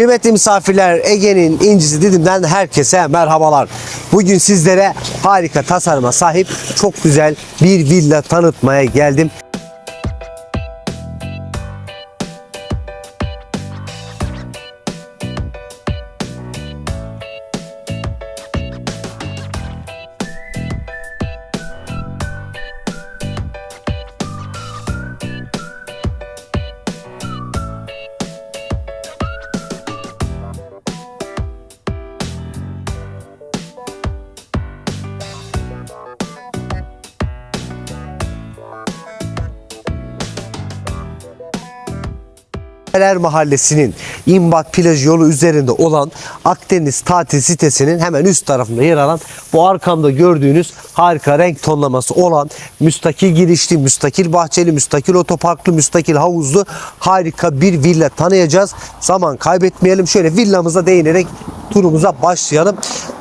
Kıymetli misafirler Ege'nin incisi Didim'den herkese merhabalar. Bugün sizlere harika tasarıma sahip çok güzel bir villa tanıtmaya geldim. Fener Mahallesi'nin İmbat Plaj yolu üzerinde olan Akdeniz tatil sitesinin hemen üst tarafında yer alan bu arkamda gördüğünüz harika renk tonlaması olan müstakil girişli, müstakil bahçeli, müstakil otoparklı, müstakil havuzlu harika bir villa tanıyacağız. Zaman kaybetmeyelim. Şöyle villamıza değinerek turumuza başlayalım.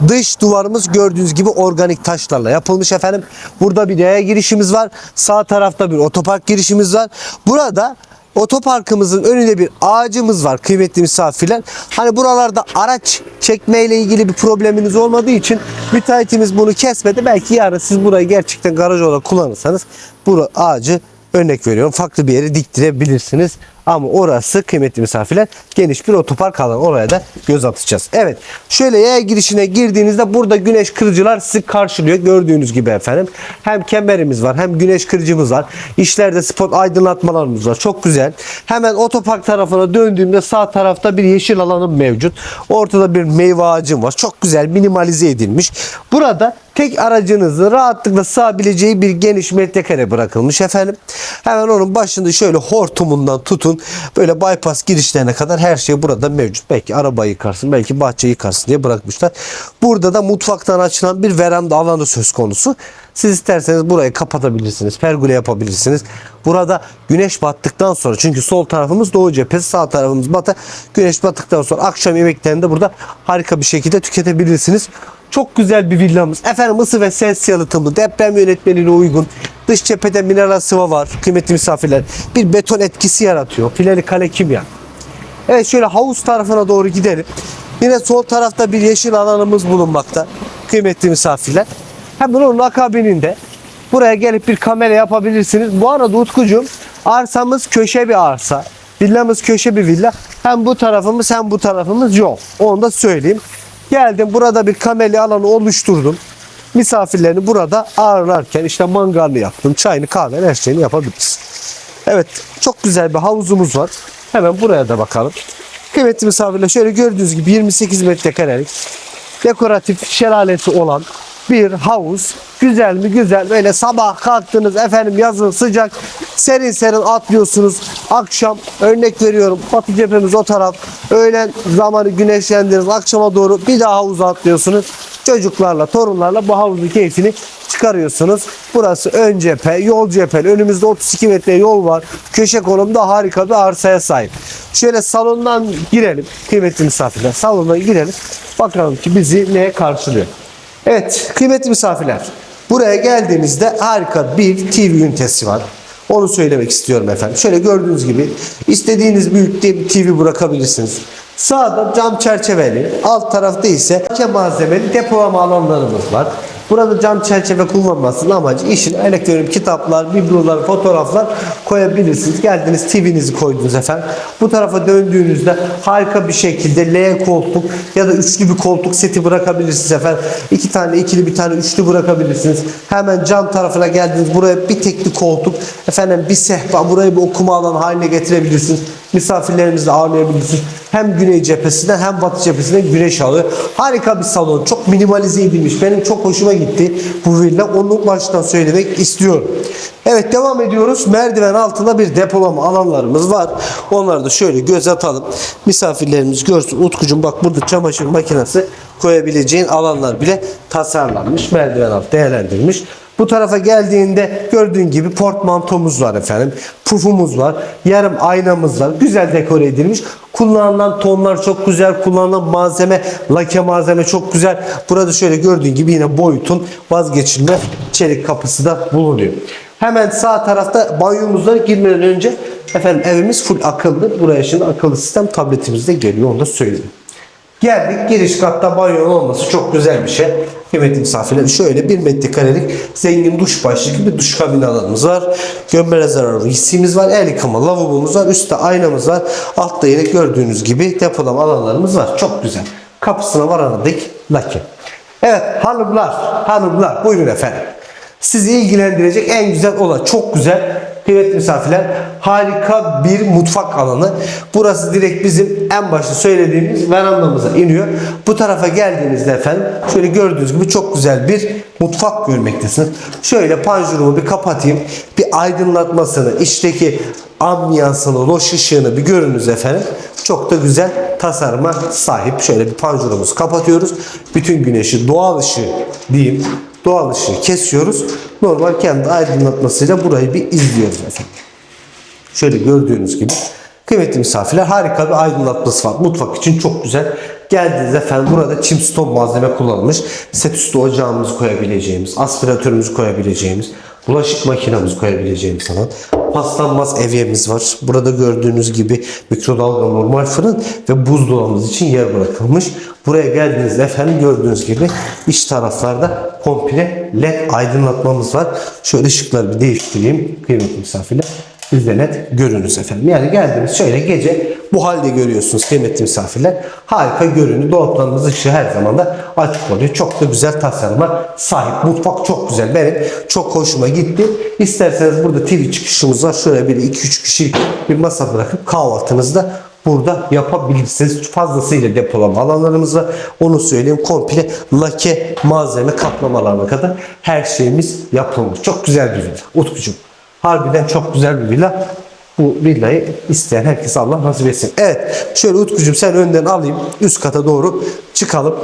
Dış duvarımız gördüğünüz gibi organik taşlarla yapılmış efendim. Burada bir yaya girişimiz var. Sağ tarafta bir otopark girişimiz var. Burada Otoparkımızın önünde bir ağacımız var kıymetli misafirler. Hani buralarda araç çekmeyle ilgili bir probleminiz olmadığı için müteahhitimiz bunu kesmedi. Belki yarın siz burayı gerçekten garaj olarak kullanırsanız bu ağacı örnek veriyorum farklı bir yere diktirebilirsiniz. Ama orası kıymetli misafirler geniş bir otopark alanı. Oraya da göz atacağız. Evet şöyle yaya girişine girdiğinizde burada güneş kırıcılar sizi karşılıyor. Gördüğünüz gibi efendim. Hem kemerimiz var hem güneş kırıcımız var. İşlerde spot aydınlatmalarımız var. Çok güzel. Hemen otopark tarafına döndüğümde sağ tarafta bir yeşil alanım mevcut. Ortada bir meyve ağacım var. Çok güzel minimalize edilmiş. Burada tek aracınızı rahatlıkla sığabileceği bir geniş metrekare bırakılmış efendim. Hemen onun başında şöyle hortumundan tutun böyle bypass girişlerine kadar her şey burada mevcut. Belki araba yıkarsın, belki bahçe yıkarsın diye bırakmışlar. Burada da mutfaktan açılan bir veranda alanı söz konusu. Siz isterseniz burayı kapatabilirsiniz, pergole yapabilirsiniz. Burada güneş battıktan sonra çünkü sol tarafımız doğu cephesi, sağ tarafımız batı. Güneş battıktan sonra akşam yemeklerini de burada harika bir şekilde tüketebilirsiniz. Çok güzel bir villamız. Efendim ısı ve ses yalıtımlı, deprem yönetmeliğine uygun. Dış cephede mineral sıva var kıymetli misafirler. Bir beton etkisi yaratıyor. Fileli kale kimya. Evet şöyle havuz tarafına doğru gidelim. Yine sol tarafta bir yeşil alanımız bulunmakta. Kıymetli misafirler. Hemen onun akabininde buraya gelip bir kamera yapabilirsiniz. Bu arada Utkucuğum arsamız köşe bir arsa. Villamız köşe bir villa. Hem bu tarafımız hem bu tarafımız yok. Onu da söyleyeyim. Geldim burada bir kameli alanı oluşturdum. Misafirlerini burada ağırlarken işte mangalını yaptım. Çayını kahveni her şeyini yapabiliriz. Evet çok güzel bir havuzumuz var. Hemen buraya da bakalım. Kıymetli misafirler şöyle gördüğünüz gibi 28 metrekarelik dekoratif şelalesi olan bir havuz. Güzel mi güzel böyle sabah kalktınız efendim yazın sıcak serin serin atlıyorsunuz. Akşam örnek veriyorum batı cephemiz o taraf. Öğlen zamanı güneşlendiniz akşama doğru bir daha havuza atlıyorsunuz. Çocuklarla torunlarla bu havuzun keyfini çıkarıyorsunuz. Burası ön cephe, yol cepheli. Önümüzde 32 metre yol var. Köşe konumda harika bir arsaya sahip. Şöyle salondan girelim kıymetli misafirler. Salondan girelim. Bakalım ki bizi neye karşılıyor. Evet kıymetli misafirler. Buraya geldiğimizde harika bir TV ünitesi var. Onu söylemek istiyorum efendim. Şöyle gördüğünüz gibi istediğiniz büyüklükte bir TV bırakabilirsiniz. Sağda cam çerçeveli, alt tarafta ise bahçe malzemeli depolama alanlarımız var. Burada cam çerçeve kullanmasının amacı işin elektronik kitaplar, biblolar, fotoğraflar koyabilirsiniz. Geldiniz TV'nizi koydunuz efendim. Bu tarafa döndüğünüzde harika bir şekilde L koltuk ya da üçlü bir koltuk seti bırakabilirsiniz efendim. İki tane ikili bir tane üçlü bırakabilirsiniz. Hemen cam tarafına geldiniz. Buraya bir tekli koltuk. Efendim bir sehpa burayı bir okuma alanı haline getirebilirsiniz. Misafirlerimizi de ağırlayabilirsiniz. Hem güney cephesinden hem batı cephesinden güneş alıyor. Harika bir salon. Çok minimalize edilmiş. Benim çok hoşuma gitti bu villa. Onu baştan söylemek istiyorum. Evet devam ediyoruz. Merdiven altında bir depolama alanlarımız var. Onları da şöyle göz atalım. Misafirlerimiz görsün. Utkucuğum bak burada çamaşır makinesi koyabileceğin alanlar bile tasarlanmış. Merdiven altı değerlendirilmiş. Bu tarafa geldiğinde gördüğün gibi portmantomuz var efendim. Pufumuz var. Yarım aynamız var. Güzel dekore edilmiş. Kullanılan tonlar çok güzel. Kullanılan malzeme, lake malzeme çok güzel. Burada şöyle gördüğün gibi yine boyutun vazgeçilmez çelik kapısı da bulunuyor. Hemen sağ tarafta banyomuzda girmeden önce efendim evimiz full akıllı. Buraya şimdi akıllı sistem tabletimiz de geliyor onu da söyleyeyim. Geldik giriş katta banyonun olması çok güzel bir şey. Kıymetli misafirler şöyle bir metrekarelik zengin duş başlığı gibi duş kabini alanımız var. Gömmele zararı hissimiz var. El yıkama lavabomuz var. Üstte aynamız var. Altta yine gördüğünüz gibi depolama alanlarımız var. Çok güzel. Kapısına varana dek laki. Evet hanımlar, hanımlar buyurun efendim. Sizi ilgilendirecek en güzel olay. Çok güzel. Kıymetli misafirler harika bir mutfak alanı. Burası direkt bizim en başta söylediğimiz verandamıza iniyor. Bu tarafa geldiğinizde efendim şöyle gördüğünüz gibi çok güzel bir mutfak görmektesiniz. Şöyle panjurumu bir kapatayım. Bir aydınlatmasını, içteki ambiyansını, loş ışığını bir görünüz efendim. Çok da güzel tasarıma sahip. Şöyle bir panjurumuzu kapatıyoruz. Bütün güneşi doğal ışığı diyeyim doğal ışığı kesiyoruz. Normal kendi aydınlatmasıyla burayı bir izliyoruz efendim. Şöyle gördüğünüz gibi kıymetli misafirler harika bir aydınlatması var. Mutfak için çok güzel. Geldiniz efendim burada çimston malzeme kullanılmış. Set üstü ocağımızı koyabileceğimiz, aspiratörümüzü koyabileceğimiz, bulaşık makinamızı koyabileceğimiz alan. Paslanmaz evyemiz var. Burada gördüğünüz gibi mikrodalga normal fırın ve buzdolabımız için yer bırakılmış. Buraya geldiğinizde efendim gördüğünüz gibi iç taraflarda komple led aydınlatmamız var. Şöyle ışıkları bir değiştireyim kıymetli misafirler. Siz de net görünüz efendim. Yani geldiniz şöyle gece bu halde görüyorsunuz kıymetli misafirler. Harika görünü. Dolaplarımız ışığı her zaman da açık oluyor. Çok da güzel tasarıma sahip. Mutfak çok güzel. Benim çok hoşuma gitti. İsterseniz burada TV çıkışımız var. Şöyle bir 2-3 kişi bir masa bırakıp kahvaltınızı da burada yapabilirsiniz. Fazlasıyla depolama alanlarımız var. Onu söyleyeyim. Komple lake malzeme kaplamalarına kadar her şeyimiz yapılmış. Çok güzel bir villa. Utkucuğum. Harbiden çok güzel bir villa. Bu villayı isteyen herkes Allah nasip etsin. Evet. Şöyle Utkucuğum sen önden alayım. Üst kata doğru çıkalım.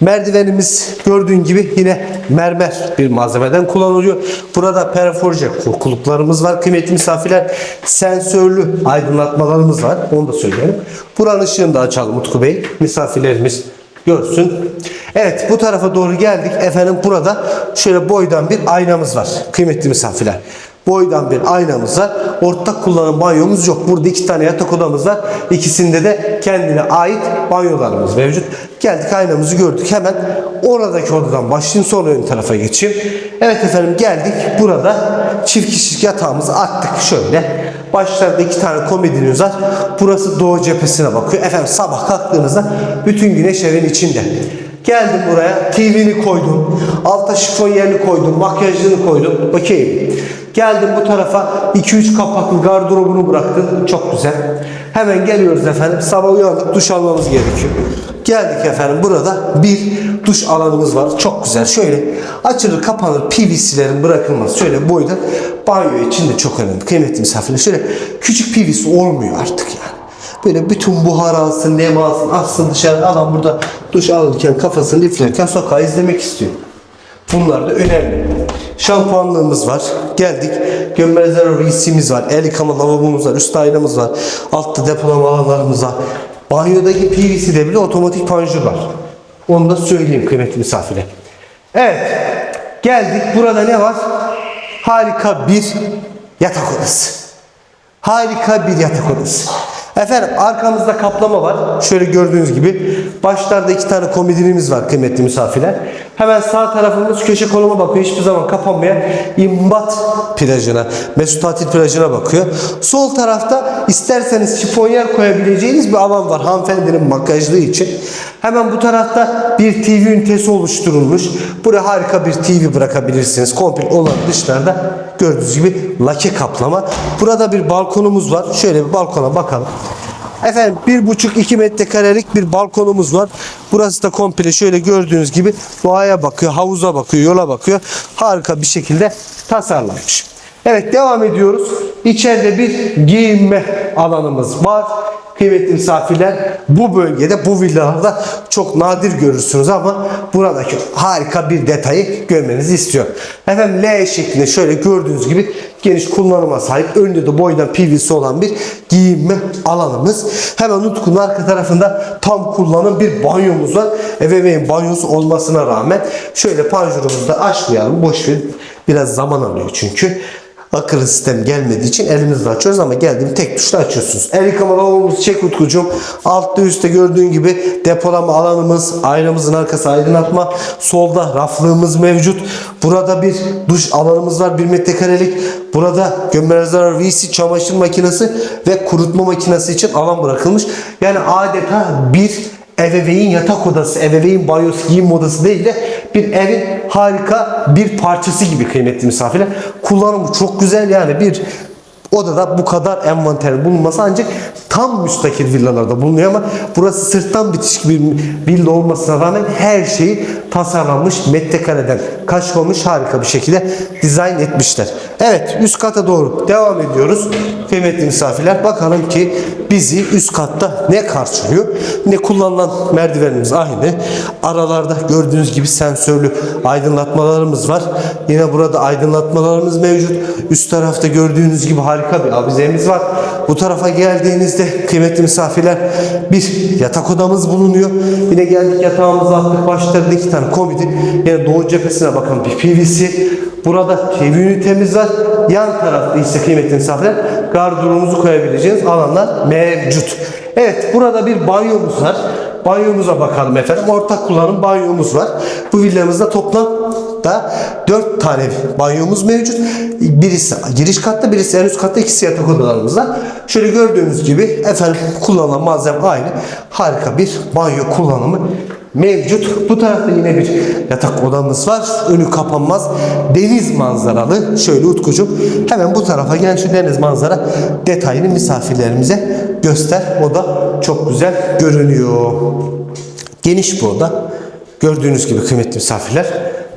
Merdivenimiz gördüğün gibi yine mermer bir malzemeden kullanılıyor. Burada perforje korkuluklarımız var. Kıymetli misafirler sensörlü aydınlatmalarımız var. Onu da söyleyelim. Buranın ışığını da açalım Utku Bey. Misafirlerimiz görsün. Evet bu tarafa doğru geldik. Efendim burada şöyle boydan bir aynamız var. Kıymetli misafirler. Boydan bir aynamız var. Ortak kullanım banyomuz yok. Burada iki tane yatak odamız var. İkisinde de kendine ait banyolarımız mevcut. Geldik aynamızı gördük. Hemen oradaki odadan başlayayım sonra ön tarafa geçeyim. Evet efendim geldik. Burada çift kişilik yatağımızı attık şöyle. Başlarda iki tane komodinimiz var. Burası doğu cephesine bakıyor. Efendim sabah kalktığınızda bütün güneş evin içinde. Geldim buraya. TV'ni koydum. Alta şifon yerini koydum. Makyajını koydum. Okey. Geldim bu tarafa 2-3 kapaklı gardırobunu bıraktım. Çok güzel. Hemen geliyoruz efendim. Sabah uyandık duş almamız gerekiyor. Geldik efendim burada bir duş alanımız var. Çok güzel. Şöyle açılır kapanır PVC'lerin bırakılması şöyle boyda banyo için de çok önemli. Kıymetli misafirler şöyle küçük PVC olmuyor artık yani. Böyle bütün buhar alsın, nem alsın, atsın dışarı. Adam burada duş alırken kafasını liflerken sokağı izlemek istiyor. Bunlar da önemli. Şampuanlığımız var. Geldik. Gömmele zararı hissimiz var. El yıkama lavabomuz var. Üst aynamız var. Altta depolama alanlarımız var. Banyodaki PVC'de bile otomatik panjur var. Onu da söyleyeyim kıymetli misafire. Evet. Geldik. Burada ne var? Harika bir yatak odası. Harika bir yatak odası. Efendim arkamızda kaplama var. Şöyle gördüğünüz gibi. Başlarda iki tane komodinimiz var kıymetli misafirler. Hemen sağ tarafımız köşe koluma bakıyor. Hiçbir zaman kapanmayan imbat plajına, Mesut Tatil plajına bakıyor. Sol tarafta isterseniz şifonyer koyabileceğiniz bir alan var hanımefendinin makyajlığı için. Hemen bu tarafta bir TV ünitesi oluşturulmuş. Buraya harika bir TV bırakabilirsiniz. Komple olan dışlarda gördüğünüz gibi lake kaplama. Burada bir balkonumuz var. Şöyle bir balkona bakalım. Efendim bir buçuk iki metrekarelik bir balkonumuz var. Burası da komple şöyle gördüğünüz gibi doğaya bakıyor, havuza bakıyor, yola bakıyor. Harika bir şekilde tasarlanmış. Evet devam ediyoruz. İçeride bir giyinme alanımız var. Kıymetli misafirler bu bölgede bu villalarda çok nadir görürsünüz ama buradaki harika bir detayı görmenizi istiyor. Efendim L şeklinde şöyle gördüğünüz gibi geniş kullanıma sahip önünde de boydan PVC olan bir giyinme alanımız. Hemen Utku'nun arka tarafında tam kullanım bir banyomuz var. Ebeveyn banyosu olmasına rağmen şöyle panjurumuzu da açmayalım. Boş ver. Biraz zaman alıyor çünkü. Akıllı sistem gelmediği için elimizle açıyoruz ama geldiğim tek tuşla açıyorsunuz. El yıkama lavabomuz çek utkucum. Altta üstte gördüğün gibi depolama alanımız, aynamızın arkası aydınlatma, solda raflığımız mevcut. Burada bir duş alanımız var 1 metrekarelik. Burada gömmelezler VC çamaşır makinesi ve kurutma makinesi için alan bırakılmış. Yani adeta bir ebeveyn yatak odası, ebeveyn banyosu, giyim odası değil de bir evin harika bir parçası gibi kıymetli misafirler. Kullanımı çok güzel yani bir odada bu kadar envanter bulunması ancak tam müstakil villalarda bulunuyor ama burası sırttan bitişik bir villa olmasına rağmen her şeyi tasarlanmış metrekareden kaşkolmuş harika bir şekilde dizayn etmişler. Evet üst kata doğru devam ediyoruz. Kıymetli misafirler bakalım ki bizi üst katta ne karşılıyor? Ne kullanılan merdivenimiz aynı. Aralarda gördüğünüz gibi sensörlü aydınlatmalarımız var. Yine burada aydınlatmalarımız mevcut. Üst tarafta gördüğünüz gibi harika bir avizemiz var. Bu tarafa geldiğinizde kıymetli misafirler bir yatak odamız bulunuyor. Yine geldik yatağımızı attık. Başlarında iki tane komodin. Yine doğu cephesine bakın bir PVC. Burada TV ünitemiz var. Yan tarafta ise kıymetli misafirler gardırobumuzu koyabileceğiniz alanlar mevcut. Evet burada bir banyomuz var. Banyomuza bakalım efendim. Ortak kullanım banyomuz var. Bu villamızda toplam da 4 tane banyomuz mevcut. Birisi giriş katta, birisi en üst katta, ikisi yatak odalarımızda. Şöyle gördüğünüz gibi efendim kullanılan malzeme aynı. Harika bir banyo kullanımı mevcut. Bu tarafta yine bir yatak odamız var. Önü kapanmaz. Deniz manzaralı. Şöyle Utkucuğum hemen bu tarafa gel şu deniz manzara detayını misafirlerimize göster. O da çok güzel görünüyor. Geniş bir oda. Gördüğünüz gibi kıymetli misafirler.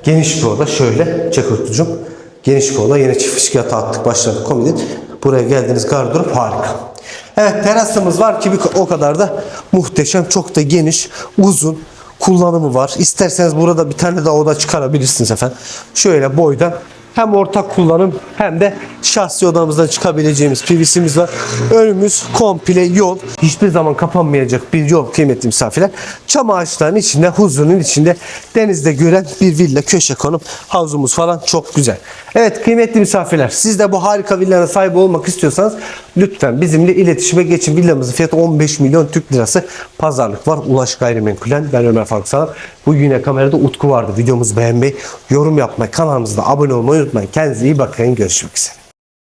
Geniş bir oda. Şöyle çek Utkucuğum. Geniş oda. Yine çift kişi yatağı attık başladık komodin. Buraya geldiğiniz gardırop harika. Evet terasımız var ki bir- o kadar da muhteşem. Çok da geniş, uzun kullanımı var. İsterseniz burada bir tane daha oda çıkarabilirsiniz efendim. Şöyle boydan hem ortak kullanım hem de şahsi odamızdan çıkabileceğimiz PVC'miz var. Önümüz komple yol. Hiçbir zaman kapanmayacak bir yol kıymetli misafirler. Çam ağaçlarının içinde, huzurun içinde denizde gören bir villa, köşe konum, havuzumuz falan çok güzel. Evet kıymetli misafirler siz de bu harika villanın sahibi olmak istiyorsanız lütfen bizimle iletişime geçin. Villamızın fiyatı 15 milyon Türk lirası. Pazarlık var. Ulaş Gayrimenkul'den. Ben Ömer Faruk. Bugün yine kamerada Utku vardı. Videomuzu beğenmeyi, yorum yapmayı, kanalımıza abone olmayı unutmayın. Kendinize iyi bakın. Görüşmek üzere.